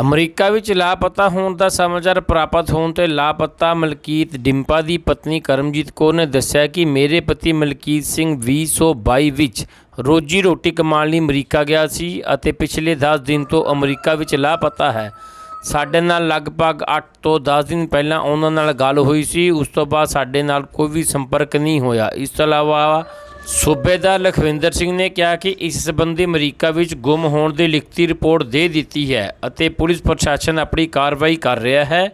America ਵਿੱਚ ਲਾਪਤਾ ਹੋਣ ਦਾ ਸਮਾਚਾਰ ਪ੍ਰਾਪਤ ਹੋਣ ਤੇ ਲਾਪਤਾ ਮਲਕੀਤ ਡਿੰਪਾ ਦੀ ਪਤਨੀ ਕਰਮਜੀਤ ਕੌਰ ਨੇ ਦੱਸਿਆ ਕਿ ਮੇਰੇ ਪਤੀ ਮਲਕੀਤ ਸਿੰਘ 2022 ਵਿੱਚ ਰੋਜੀ ਰੋਟੀ ਕਮਾਉਣ ਲਈ ਅਮਰੀਕਾ ਗਿਆ ਸੀ ਅਤੇ ਪਿਛਲੇ 10 ਦਿਨ ਤੋਂ ਅਮਰੀਕਾ ਵਿੱਚ ਲਾਪਤਾ ਹੈ। ਸਾਡੇ ਨਾਲ ਲਗਭਗ 8 ਤੋਂ 10 ਦਿਨ ਪਹਿਲਾਂ ਉਹਨਾਂ ਨਾਲ ਗੱਲ ਹੋਈ ਸੀ। ਉਸ ਤੋਂ ਬਾਅਦ ਸਾਡੇ ਨਾਲ ਕੋਈ ਵੀ ਸੰਪਰਕ ਨਹੀਂ ਹੋਇਆ। ਇਸ ਤੋਂ ਇਲਾਵਾ ਸੂਬੇਦਾਰ ਲਖਵਿੰਦਰ ਸਿੰਘ ਨੇ ਕਿਹਾ ਕਿ ਇਸ ਸੰਬੰਧੀ ਅਮਰੀਕਾ ਵਿੱਚ ਗੁੰਮ ਹੋਣ ਦੀ ਲਿਖਤੀ ਰਿਪੋਰਟ ਦੇ ਦਿੱਤੀ ਹੈ ਅਤੇ ਪੁਲਿਸ ਪ੍ਰਸ਼ਾਸਨ ਆਪਣੀ ਕਾਰਵਾਈ ਕਰ ਰਿਹਾ ਹੈ।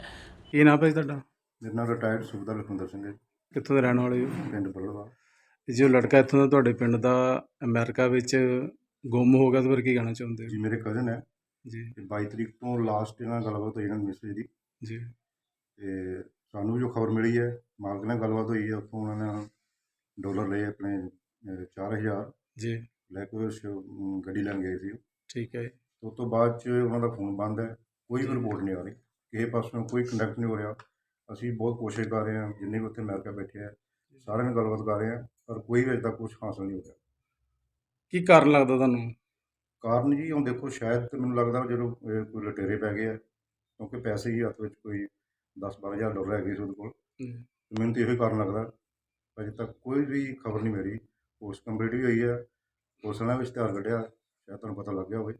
ਕੀ ਨਾਮ ਹੈ ਜੀ ਤੁਹਾਡਾ? ਮੇਰਾ ਨਾਮ ਰਿਟਾਇਰਡ ਸੁਬੇਦਾਰ ਲਖਵਿੰਦਰ ਸਿੰਘ ਹੈ ਕਿੱਥੋਂ ਦੇ ਰਹਿਣ ਵਾਲੇ ਹੋ? ਪਿੰਡ ਬੱਲਵਾ ਜੋ ਲੜਕਾ ਇੱਥੋਂ ਦਾ ਤੁਹਾਡੇ ਪਿੰਡ ਦਾ ਅਮਰੀਕਾ ਵਿੱਚ ਗੁੰਮ ਹੋ ਗਿਆ ਤੇ ਫਿਰ ਕੀ ਕਹਿਣਾ ਚਾਹੁੰਦੇ ਜੀ ਹੋ ਮੇਰੇ ਕਜ਼ਨ ਹੈ। ਜੀ। ਤੇ 22 ਤਰੀਕ ਤੋਂ ਲਾਸਟ ਇਹਨਾਂ ਨਾਲ ਗੱਲਬਾਤ ਹੋਈ ਇਹਨਾਂ ਮੈਸੇਜ ਦੀ। ਜੀ। ਤੇ ਸਾਨੂੰ ਵੀ ਜੋ ਖਬਰ ਮਿਲੀ ਹੈ ਮਾਲਕ ਨਾਲ ਗੱਲਬਾਤ ਹੋਈ ਹੈ ਉੱਥੋਂ ਉਹਨਾਂ ਨੇ ਡਾਲਰ ਲਏ ਆਪਣੇ ਅਹ, 4000 ਜੀ। ਲੈ ਕੇ ਉਹ ਸ਼- ਅਮ, ਗੱਡੀ ਲੈਣ ਗਏ ਸੀ ਠੀਕ ਹੈ। ਉਸ ਤੋਂ ਬਾਅਦ ਚ ਉਹਨਾਂ ਦਾ ਫੋਨ ਬੰਦ ਹੈ। ਕੋਈ ਵੀ ਰਿਪੋਰਟ ਨਹੀਂ ਆ ਰਹੀ। ਕਿਸੇ ਪਾਸੋਂ ਕੋਈ ਕੰਟੈਕਟ ਨਹੀਂ ਹੋ ਰਿਹਾ। ਅਸੀਂ ਬਹੁਤ ਕੋਸ਼ਿਸ਼ ਕਰ ਰਹੇ ਹਾਂ ਜਿੰਨੇ ਵੀ ਉੱਥੇ ਅਮਰੀਕਾ ਬੈਠੇ ਆ ਸਾਰਿਆਂ ਨਾਲ ਗੱਲਬਾਤ ਕਰ ਰਹੇ ਹਾਂ ਪਰ ਕੋਈ ਵੀ ਅਜੇ ਤੱਕ ਕੁਝ ਹਾਸਲ ਨਹੀਂ ਹੋ ਰਿਹਾ। ਕੀ ਕਾਰਨ ਲੱਗਦਾ ਤੁਹਾਨੂੰ? ਕਾਰਨ ਜੀ ਹੁਣ ਦੇਖੋ ਸ਼ਾਇਦ ਮੈਨੂੰ ਲੱਗਦਾ ਜਦੋਂ ਕੋਈ ਲਟੇਰੇ ਪੈ ਗਏ ਆ ਕਿਉਂਕਿ ਪੈਸੇ ਹੀ ਹੱਥ ਵਿੱਚ ਕੋਈ 10-12000 ਡਾਲਰ ਹੈਗੇ ਸੀ ਉਹਦੇ ਕੋਲ। ਮੈਨੂੰ ਤਾਂ ਇਹੋ ਹੀ ਕਾਰਨ ਲੱਗਦਾ। ਅਜੇ ਤੱਕ ਕੋਈ ਵੀ ਖਬਰ ਨਹੀਂ ਮੇਰੀ ਪੋਸਟ ਕੰਪਲੀਟ ਵੀ ਹੋਈ ਹੈ ਉਸ ਨਾਲ ਵੀ ਇਸ਼ਤਿਹਾਰ ਕੱਢਿਆ। ਸ਼ਾਇਦ ਤੁਹਾਨੂੰ ਪਤਾ ਲੱਗ ਗਿਆ ਹੋਵੇ।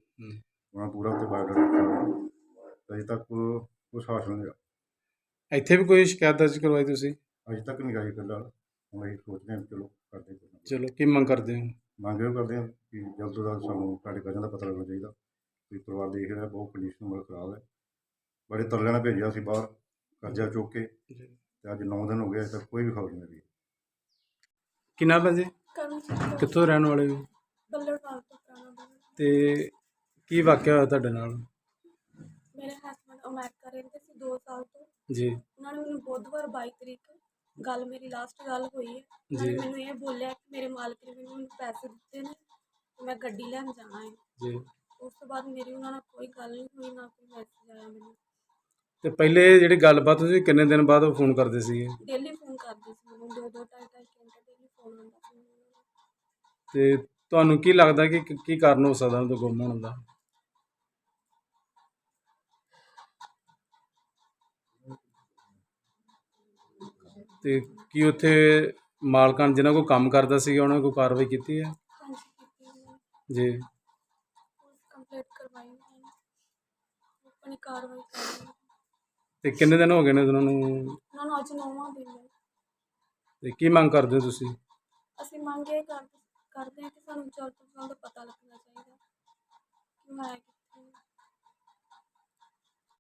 ਉਹਨਾਂ ਪੂਰਾ ਉੱਤੇ ਬਾਇਓਡਾਟਾ ਅਜੇ ਤੱਕ ਕੁਝ ਹਾਸਲ ਨਹੀਂ ਹੋਇਆ। ਇੱਥੇ ਵੀ ਕੋਈ ਸ਼ਿਕਾਇਤ ਦਰਜ ਕਰਵਾਈ ਤੁਸੀਂ? ਅਜੇ ਤੱਕ ਨਹੀਂ ਗਾਈ ਫਿਲਹਾਲ। ਹੁਣ ਅਸੀਂ ਸੋਚਦੇ ਹਾਂ ਚਲੋ ਕਰਦੇ ਹਾਂ। ਚਲੋ ਕੀ ਮੰਗ ਕਰਦੇ ਹੋ? ਮੰਗ ਇਹ ਕਰਦੇ ਹਾਂ ਕਿ ਜਲਦ ਤੋਂ ਜਲਦ ਸਾਨੂੰ ਸਾਡੇ ਕਜ਼ਨ ਦਾ ਪਤਾ ਲੱਗਣਾ ਚਾਹੀਦਾ। ਵੀ ਪਰਿਵਾਰ ਦੇਖ ਰਿਹਾ ਬਹੁਤ ਕੰਡੀਸ਼ਨ ਬਹੁਤ ਖਰਾਬ ਹੈ। ਬੜੇ ਤਰਲੇ ਨਾਲ ਭੇਜਿਆ ਸੀ ਬਾਹਰ ਕਰਜ਼ਾ ਚੁੱਕ ਕੇ। ਤੇ ਅੱਜ 9 ਦਿਨ ਹੋ ਗਏ ਅਜੇ ਤੱਕ ਕੋਈ ਵੀ ਖਬਰ ਨਹੀਂ ਮਿਲੀ। ਕੀ ਨਾਮ ਹੈ ਜੀ? ਕਰਮਜੀਤ ਕਿੱਥੋਂ ਰਹਿਣ ਵਾਲੇ ਹੋ? ਬੱਲੜਵਾਲ ਤੋਂ ਕੀ ਵਾਕਿਆ ਹੋਇਆ ਤੁਹਾਡੇ ਨਾਲ? ਮੇਰੇ ਹਸਬੰਡ ਅਮਰੀਕਾ ਰਹਿੰਦੇ ਸੀ 2 ਸਾਲ ਤੋਂ। ਜੀ। ਉਹਨਾਂ ਨੇ ਮੈਨੂੰ ਬੁੱਧਵਾਰ 22 ਤਰੀਕ ਗੱਲ ਮੇਰੀ ਲਾਸਟ ਗੱਲ ਹੋਈ ਹੈ। ਉਹਨਾਂ ਨੇ ਜੀ। ਮੈਨੂੰ ਇਹ ਬੋਲਿਆ ਕਿ ਮੇਰੇ ਮਾਲਕ ਨੇ ਮੈਨੂੰ ਪੈਸੇ ਦਿੱਤੇ ਨੇ ਤੇ ਮੈਂ ਗੱਡੀ ਲੈਣ ਜਾਣਾ ਹੈ। ਜੀ। ਉਸ ਤੋਂ ਬਾਅਦ ਮੇਰੀ ਉਹਨਾਂ ਨਾਲ ਕੋਈ ਗੱਲ ਨਹੀਂ ਹੋਈ ਨਾ ਕੋਈ ਮੈਸੇਜ ਆਇਆ ਮੈਨੂੰ। ਤੇ ਪਹਿਲੇ ਜਿਹੜੀ ਗੱਲਬਾਤ ਹੋਈ ਸੀ ਕਿੰਨੇ ਦਿਨ ਬਾਅਦ ਉਹ ਫੋਨ ਕਰਦੇ ਸੀਗੇ? ਡੇਲੀ ਫੋਨ ਕਰਦੇ ਸੀ ਮੈਨੂੰ ਦੋ ਦੋ ਢਾਈ ਢਾਈ ਘੰਟੇ ਡੇਲੀ ਫੋਨ ਆਉਂਦਾ ਸੀ ਮੈਨੂੰ। ਤੇ ਤੁਹਾਨੂੰ ਕੀ ਲੱਗਦਾ ਕਿ ਕੀ- ਕੀ ਕਾਰਨ ਹੋ ਸਕਦਾ ਉਹਦਾ ਗੁੰਮ ਹੋਣ ਦਾ? ਤੇ ਕੀ ਉੱਥੇ ਮਾਲਕਾਂ ਜਿਨ੍ਹਾਂ ਕੋਲ ਕੰਮ ਕਰਦਾ ਸੀਗਾ ਉਹਨਾਂ ਨੇ ਕੋਈ ਕਾਰਵਾਈ ਕੀਤੀ ਹੈ? ਹਾਂਜੀ ਕੀਤੀ ਜੀ। ਪੁਲਿਸ ਕੰਪਲੀਟ ਕਰਵਾਈ ਨੇ ਆਪਣੀ ਕਾਰਵਾਈ ਕਰ ਰਹੀ ਹੈ ਤੇ ਕਿੰਨੇ ਦਿਨ ਹੋ ਗਏ ਨੇ ਉਹਨਾਂ ਨੂੰ? ਉਹਨਾਂ ਨੂੰ ਅੱਜ ਨੌਵਾਂ ਦਿਨ ਹੈ। ਤੇ ਕੀ ਮੰਗ ਕਰਦੇ ਹੋ ਤੁਸੀਂ? ਅਸੀਂ ਮੰਗ ਇਹ ਕਰ ਕਰਦੇ ਹਾਂ ਕਿ ਸਾਨੂੰ ਜਲਦ ਤੋਂ ਜਲਦ ਪਤਾ ਲੱਗਣਾ ਚਾਹੀਦਾ। ਕਿ ਕਿੱਥੇ